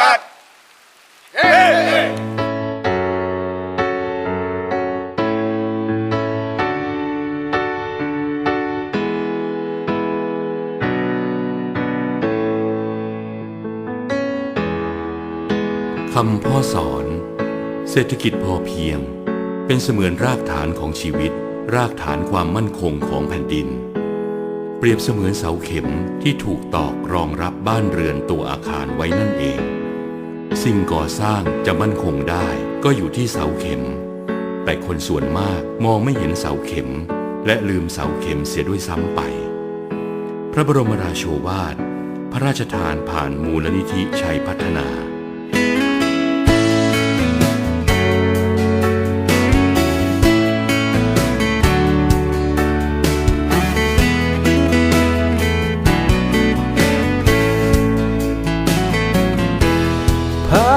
กัดเฮ้คำพ่อสอน เศรษฐกิจพอเพียง เป็นเสมือนรากฐานของชีวิต รากฐานความมั่นคงของแผ่นดิน เปรียบเสมือนเสาเข็มที่ถูกตอกรองรับบ้านเรือนตัวอาคารไว้นั่นเอง สิ่งก่อสร้างจะมั่นคงได้ก็อยู่ที่เสาเข็ม แต่คนส่วนมากมองไม่เห็นเสาเข็ม และลืมเสาเข็มเสียด้วยซ้ำไป พระบรมราโชวาท พระราชทานผ่านมูลนิธิชัยพัฒนา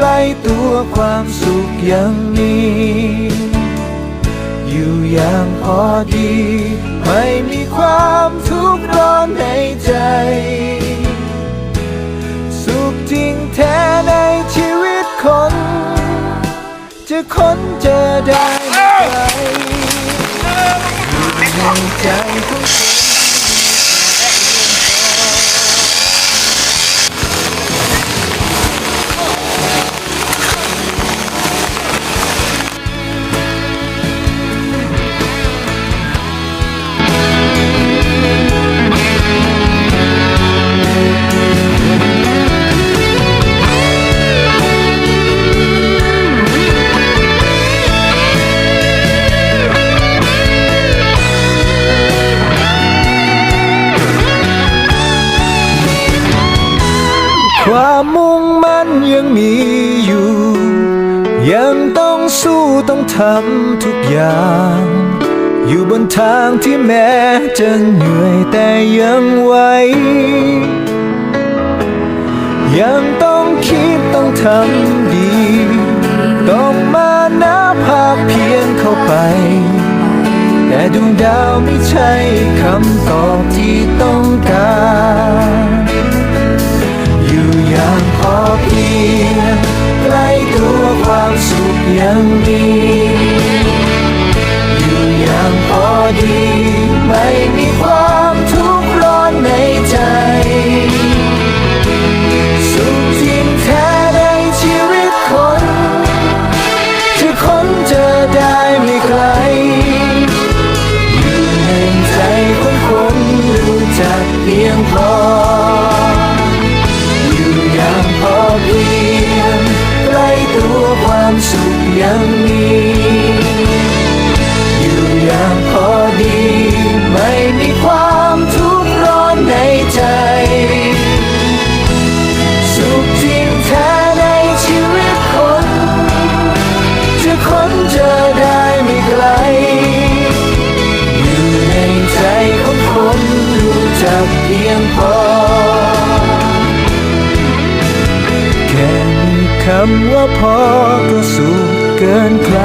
กล้ตัวความสุขยังมีอยู่อย่างพอดี ไม่มีความทุกข์ร้อนในใจ สุขจริงแท้ในชีวิตคน จะค้นเจอได้ไม่ไกลอยู่ในใจของคน สู้ต้องทำทุกอย่าง อยู่บนทางที่แม้จะเหนื่อยแต่ยังไหวยังต้องคิดต้องทำดีต้องมานับภาคเพียนเข้าไป แต่ดวงดาวไม่ใช่คำตอบที่ต้องการ อยู่อย่างพอเพียง ไร้ตัวความสุขยังมีอยู่อย่างพอดีไม่มี จะเพียงพอ แค่มีคำว่าพอก็สุขเกินใคร